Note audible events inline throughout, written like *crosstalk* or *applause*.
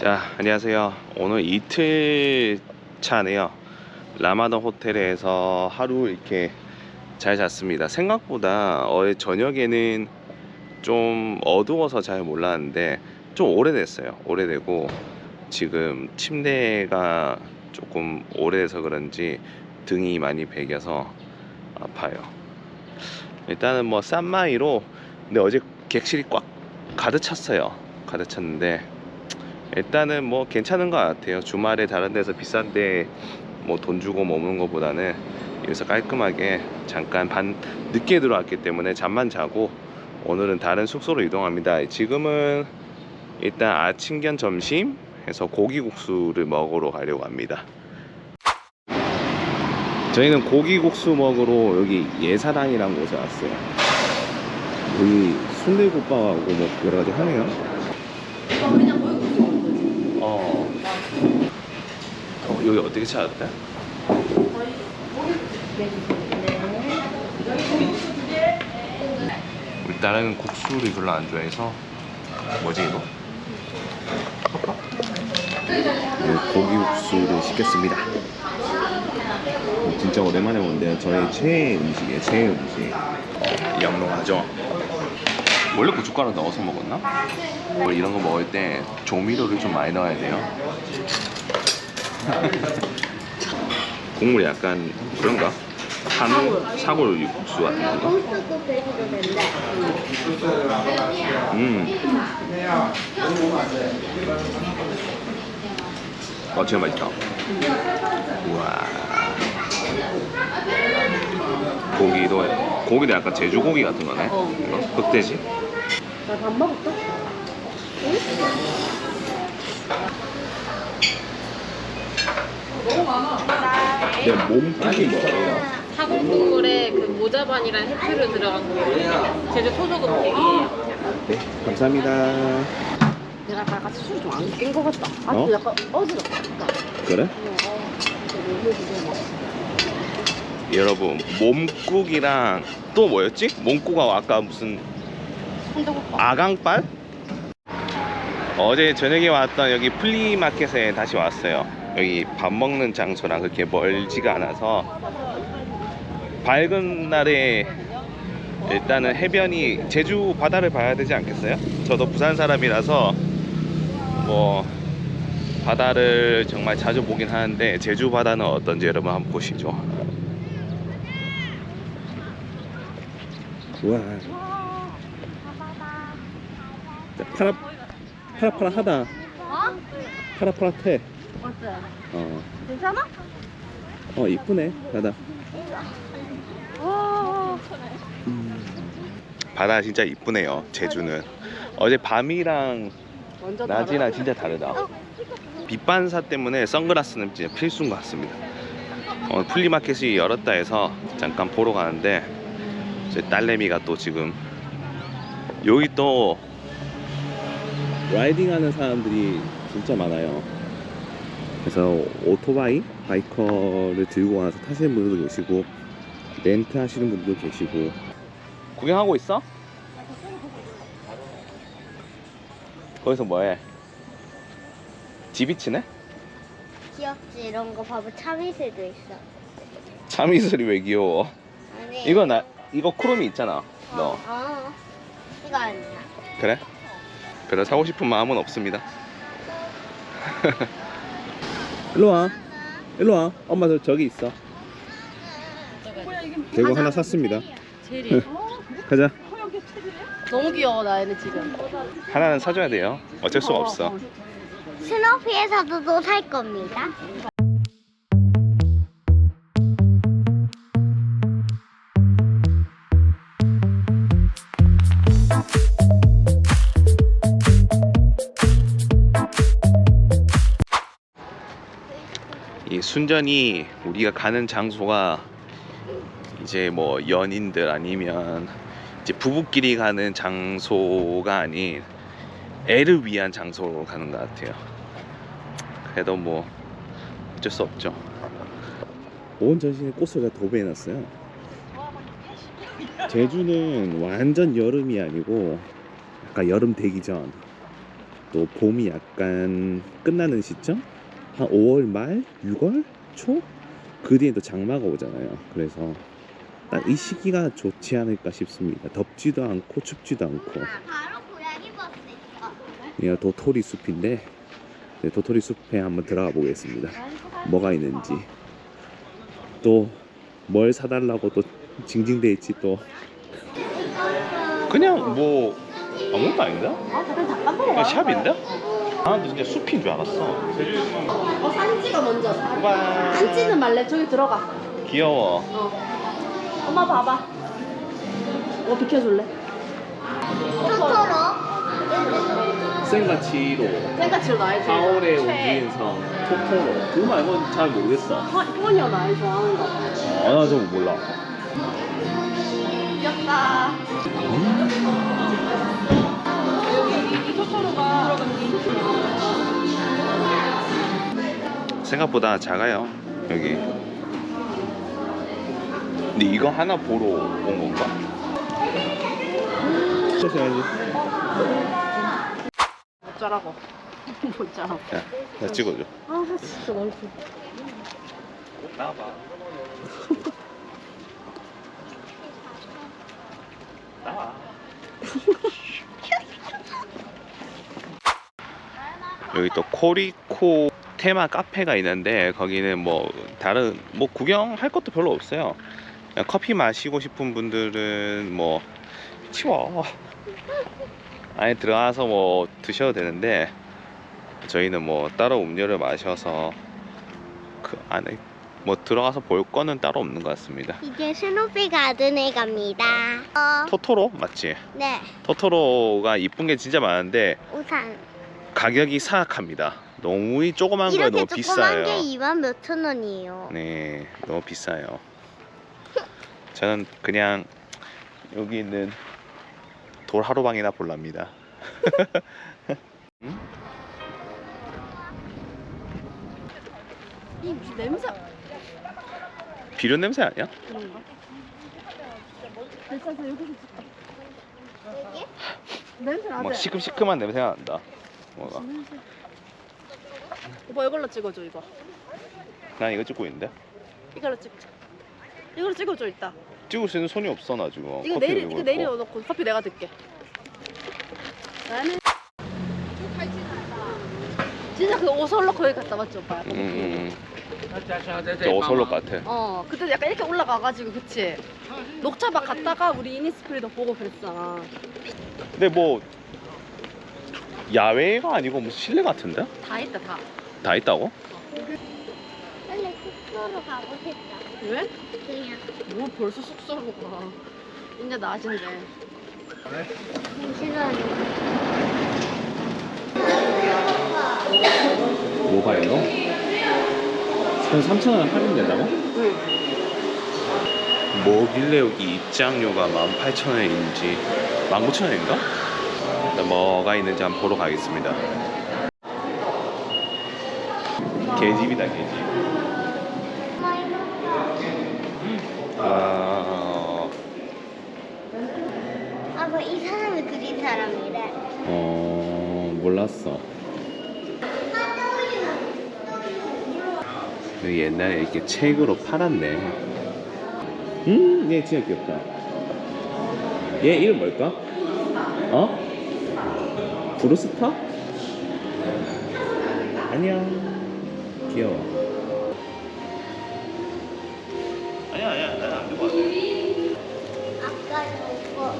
자, 안녕하세요. 오늘 이틀 차네요. 라마던 호텔에서 하루 이렇게 잘 잤습니다. 생각보다 어제 저녁에는 좀 어두워서 잘 몰랐는데 좀 오래됐어요. 오래되고 지금 침대가 조금 오래돼서 그런지 등이 많이 베겨서 아파요. 일단은 뭐 싼마이로 근데 어제 객실이 꽉 가득 찼어요. 가득 찼는데 일단은 뭐 괜찮은 것 같아요. 주말에 다른 데서 비싼데 뭐 돈 주고 머무는 것보다는 여기서 깔끔하게 잠깐 반 늦게 들어왔기 때문에 잠만 자고 오늘은 다른 숙소로 이동합니다. 지금은 일단 아침 겸 점심 해서 고기국수를 먹으러 가려고 합니다. 저희는 고기국수 먹으러 여기 예사당이라는 곳에 왔어요. 여기 순대국밥하고 뭐 여러 가지 하네요. 어. 어, 여기 어떻게 찾았대? 일단은 국수를 별로 안 좋아해서 뭐지 이거? 네, 고기 국수를 시켰습니다. 진짜 오랜만에 먹는데요. 저의 최애 음식이에요. 최애 음식. 영롱하죠? 원래 고춧가루 넣어서 먹었나? 원래 이런 거 먹을 때 조미료를 좀 많이 넣어야 돼요. *laughs* 국물이 약간 그런가? 한우 사골 육수 같은 건가? 된대. 음. 어, 진짜 맛있다. 우와. 고기도, 고기도 약간 제주 고기 같은 거네. 어. 이거? 흑돼지? 나밥 먹었어? 내 몸국이 뭐예요? 사골국물에 그 모자반이랑 해초를 들어간 거예요. 제주 토조국이에요. 네, 감사합니다. 내가 아까 같이 술이 좀안깬 것 같다. 아, 어? 또 약간 어지럽다. 그래? 여러분, 몸국이랑 또 뭐였지? 몸국하고 아까 무슨. 아강빨? 어제 저녁에 왔던 여기 플리마켓에 다시 왔어요. 여기 밥 먹는 장소랑 그렇게 멀지가 않아서 밝은 날에 일단은 해변이 제주 바다를 봐야 되지 않겠어요? 저도 부산 사람이라서 뭐 바다를 정말 자주 보긴 하는데 제주 바다는 어떤지 여러분 한번 보시죠. 와. 파라 파라파라하다. 어? 파라파라해. 어때? 어. 괜찮아? 어 이쁘네 바다. 와. 바다 진짜 이쁘네요. 제주는 어제 밤이랑 완전 낮이랑 진짜 다르다. 빛반사 때문에 선글라스는 진짜 필수인 것 같습니다. 어, 플리마켓이 열었다 해서 잠깐 보러 가는데 제 딸내미가 또 지금 여기 또 라이딩 하는 사람들이 진짜 많아요. 그래서 오토바이, 바이커를 들고 와서 타시는 분들도 계시고 렌트 하시는 분들도 계시고 구경하고 있어? 거기서 뭐해? 지비치네? 귀엽지 이런 거 봐봐 참이슬도 있어. 참이슬이 왜 귀여워? 아니. 이거 나 이거 쿠로미 있잖아. 너 어. 이거 아니야. 그래? 별로 사고 싶은 마음은 없습니다. *laughs* 일로 와. 일로 와. 엄마 저 저기 있어. 결국 하나 샀습니다. 체리. *laughs* 가자. 너무 귀여워 나 얘는 지금. 하나는 사줘야 돼요. 어쩔 수가 없어. 스노피에서도 또 살 겁니다. 순전히 우리가 가는 장소가 이제 뭐 연인들 아니면 이제 부부끼리 가는 장소가 아닌 애를 위한 장소로 가는 것 같아요. 그래도 뭐 어쩔 수 없죠. 온 전신에 다 도배해놨어요. 제주는 완전 여름이 아니고 약간 여름 되기 전 또 봄이 약간 끝나는 시점 한 5월 말? 6월 초? 그 뒤에 또 장마가 오잖아요. 그래서 딱 이 시기가 좋지 않을까 싶습니다. 덥지도 않고 춥지도 않고. 바로 고양이 버스. 있어. 여기가 도토리 숲인데 네, 도토리 숲에 한번 들어가 보겠습니다. 뭐가 있는지. 또 뭘 사달라고 또 징징대 있지 또. 그냥 뭐 아무것도 아닌데? 아, 그냥. 샵인데? 아 진짜 숲인 줄 알았어 어, 찍어 먼저. 와 앉지는 말래. 저기 들어가. 귀여워 어. 엄마 봐봐. 어, 비켜줄래? 토토로. 생가치로 생가치로 나의 제일 4월의 최애. 우주인성 토토로 그거 말고는 잘 모르겠어 어, 포니어 나의 좋아하는 거. 아나 저거 몰라 귀엽다. 여 생각보다 작아요 여기 근데 이거 하나 보러 온 건가? 어쩌라고. *laughs* 어쩌라고. 야, 나 찍어줘 아, 진짜 좋 나와봐 나와 여기 또 코리코 테마 카페가 있는데 거기는 뭐 다른 뭐 구경할 것도 별로 없어요 커피 마시고 싶은 분들은 뭐 치워 안에 들어가서 뭐 드셔도 되는데 저희는 뭐 따로 음료를 마셔서 그 안에 뭐 들어가서 볼 거는 따로 없는 것 같습니다. 이제 스누피 가든에 갑니다. 어, 토토로 맞지? 네. 토토로가 이쁜 게 진짜 많은데 우산. 가격이 사악합니다. 너무 이 조그만 거에 이렇게 너무 비싸요. 조그만 게 2만 몇천 원이에요. 네, 너무 비싸요. 저는 그냥 여기 있는 돌 하루방이나 볼랍니다. *laughs* 이 무슨 냄새 비료 냄새 아니야? 그런가? 됐어, 여기서 찍자. 냄새 나지? 뭐 시큼시큼한 냄새가 난다. 뭐가? 오빠 이걸로 찍어줘 이거. 난 이거 찍고 있는데. 이걸로 찍자. 이걸로 찍어줘 이따. 찍을 수 있는 손이 없어 나 지금. 이거 내리 이거 있고. 내려 놓고 커피 내가 들게. 나는 진짜 그 오설로 거기 갔다 왔지 오빠. 음, 음, 음. 저 오설로 같아. 어 그때 약간 이렇게 올라가가지고 그치. 녹차밭 갔다가 우리 이니스프리도 보고 그랬잖아. 근데 뭐 야외가 아니고 무슨 실내 같은데? 다 있다 다. 다 있다고? 빨리 숙소로 가고 싶다. 왜? 그냥. 뭐 벌써 숙소로 가. 이제 낮인데. 잠시만요. 모바일로? 3,000원 할인된다고? 응. 뭐길래 여기 입장료가 18,000원인지 19,000원인가? 뭐가 있는지 한번 보러 가겠습니다. 개집이다 개집. 아, 아, 뭐이 사람이 그린 사람이래. 어 몰랐어. 옛날에 이렇게 책으로 팔았네. 음, 얘 진짜 귀엽다. 얘 이름 뭘까? 어? 브루스터? 안녕. 귀여워. 아니야, 아니야, 난안 들고 왔어. 아까 저거.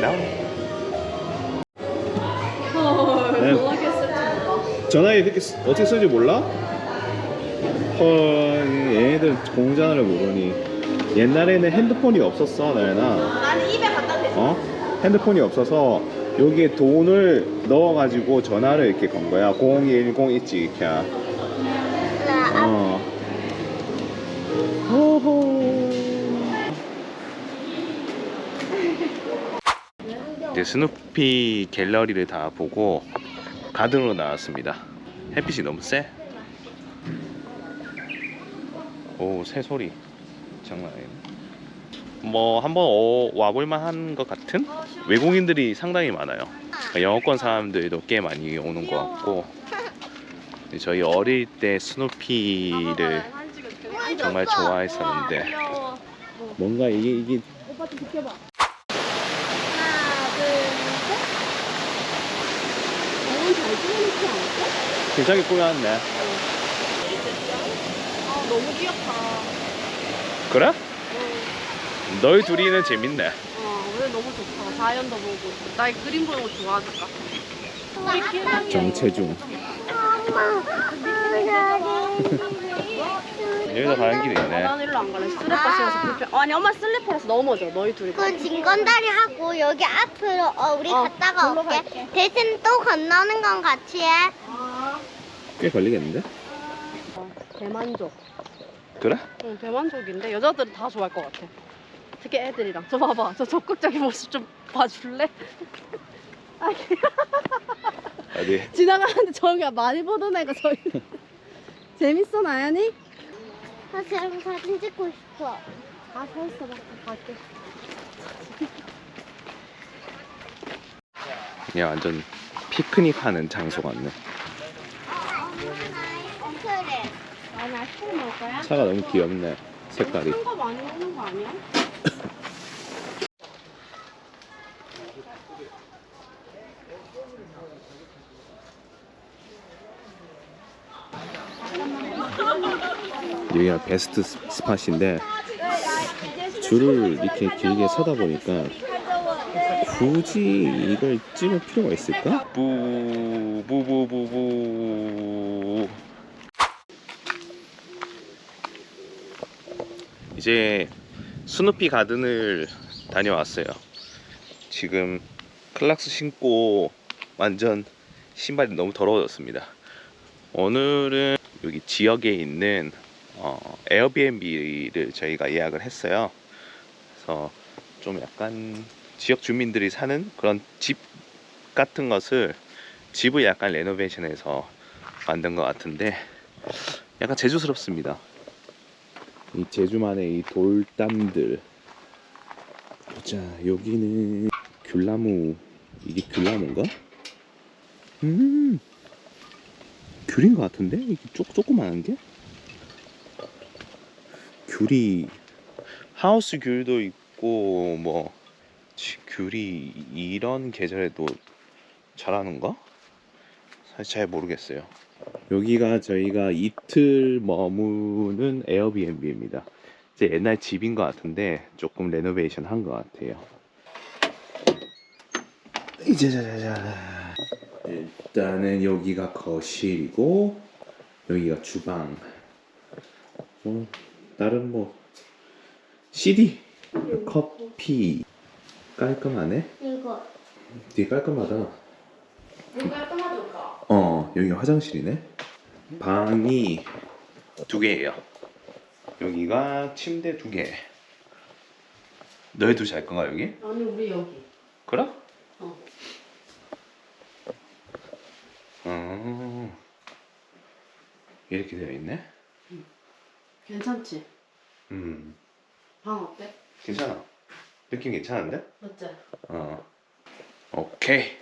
나와. 헐, 네. 전화기 어떻게 쓰는지 몰라? 헐, 얘네들 공전화를 모르니. 옛날에는 핸드폰이 없었어, 나연아. 나는 입에 갖다 대지. 어? 핸드폰이 없어서 여기에 돈을 넣어가지고 전화를 이렇게 건 거야. 010 있지, 이렇게. 나 어. 이제 스누피 갤러리를 다 보고 가든으로 나왔습니다. 햇빛이 너무 세. 오, 오 새소리. 장난 아니네 뭐 한번 어, 와볼만 한 것 같은 외국인들이 상당히 많아요. 영어권 사람들도 꽤 많이 오는 것 같고. 저희 어릴 때 스누피를 정말 좋아했었는데. 뭔가 이게 이게 오빠 좀 비켜봐. 하나, 둘, 셋. 너무 잘 찍어놓지 않았어? 괜찮게 꾸몄네. 아 너무 귀엽다. 그래? 너희 둘이는 재밌네 어 오늘 너무 좋다. 자연도 보고. 나 이 그림 보는 거 좋아하니까. 정체중. *laughs* 여기도 가는 길이 있네 난 일로 안 갈래. 슬리퍼 신어서 불편. 어, 아니 엄마 슬리퍼라서 넘어져. 너희 둘이. 그건 진건다리 하고 여기 앞으로 어, 우리 어, 갔다가 올게. 갈게. 대신 또 건너는 건 같이 해. 꽤 걸리겠는데? 어, 대만족. 그래? 응, 대만족인데 여자들은 다 좋아할 것 같아. 특히 애들이랑. 저 봐봐. 저 적극적인 모습 좀 봐줄래? *laughs* 아니, *laughs* 어디? 지나가는데 저기가 많이 보던 애가 저기. *laughs* 재밌어 나연이? 나 지금 사진 찍고 싶어. 아, 서 있어 봐. 갈게. 그냥 완전 피크닉 하는 장소 같네 그래. 나는 아이스크림 먹을 거야? 차가 너무 귀엽네 색깔이 큰거 많이 먹는 거 아니야? 여기가 베스트 스- 스팟인데 줄을 이렇게 길게 서다 보니까 굳이 이걸 찍을 필요가 있을까? 부부부부 이제 스누피 가든을 다녀왔어요. 지금 클락스 신고 완전 신발이 너무 더러워졌습니다. 오늘은 여기 지역에 있는 어, 에어비앤비를 저희가 예약을 했어요. 그래서 좀 약간 지역 주민들이 사는 그런 집 같은 것을 집을 약간 레노베이션해서 만든 것 같은데 약간 제주스럽습니다. 이 제주만의 이 돌담들. 자 여기는 귤나무 이게 귤나무인가? 음 귤인 것 같은데 이게 쪼, 조그만한 게? 귤이 하우스 귤도 있고 뭐 지- 귤이 이런 계절에도 자라는가? 사실 잘 모르겠어요. 여기가 저희가 이틀 머무는 에어비앤비입니다. 이제 옛날 집인 것 같은데 조금 레노베이션 한 것 같아요. 이제 자자자 일단은 여기가 거실이고 여기가 주방. 뭐 다른 뭐 CD, 커피 깔끔하네. 이거. 되게 깔끔하다. 물 깔끔하지 오빠? 어 여기가 화장실이네. 방이 두 개예요. 여기가 침대 두 개. 너희 둘잘 건가 여기? 아니 우리 여기. 그래? 어. 어. 이렇게 되어 있네. 괜찮지? 음 방 어때? 괜찮아. 느낌 괜찮은데? 맞지? 어. 오케이.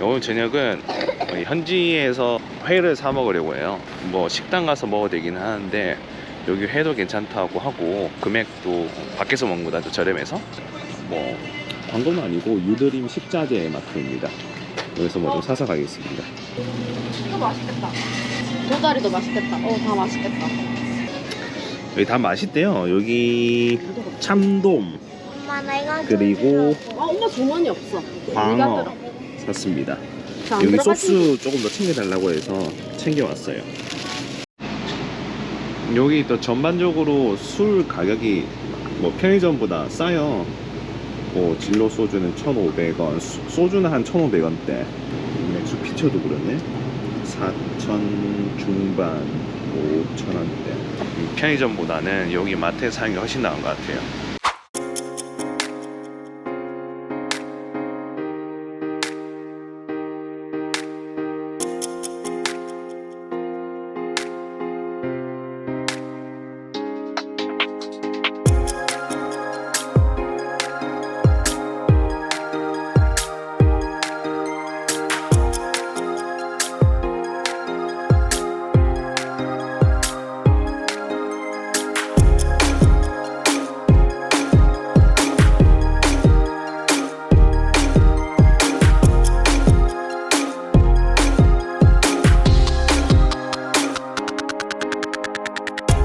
오늘 저녁은 어, 현지에서 회를 사 먹으려고 해요. 뭐 식당 가서 먹어도 되긴 하는데 여기 회도 괜찮다고 하고 금액도 밖에서 먹는 거보다 더 저렴해서 뭐 광고는 아니고 유드림 식자재 마트입니다. 여기서 뭐 좀 사서 가겠습니다. 이거 맛있겠다. 도다리도 맛있겠다. 어, 다 맛있겠다. 여기 다 맛있대요. 여기 참돔 엄마 나 이거 그리고 아, 엄마 주머니 없어. 광어. 샀습니다. 여기? 소스 조금 더 챙겨달라고 해서 챙겨왔어요. 여기 또 전반적으로 술 가격이 뭐 편의점보다 싸요. 뭐 진로 소주는 1,500원, 수- 소주는 한 1,500원대. 맥주 피처도 그렇네. 4천 중반, 5천 원대. 편의점보다는 여기 마트에서 사는 게 훨씬 나은 것 같아요.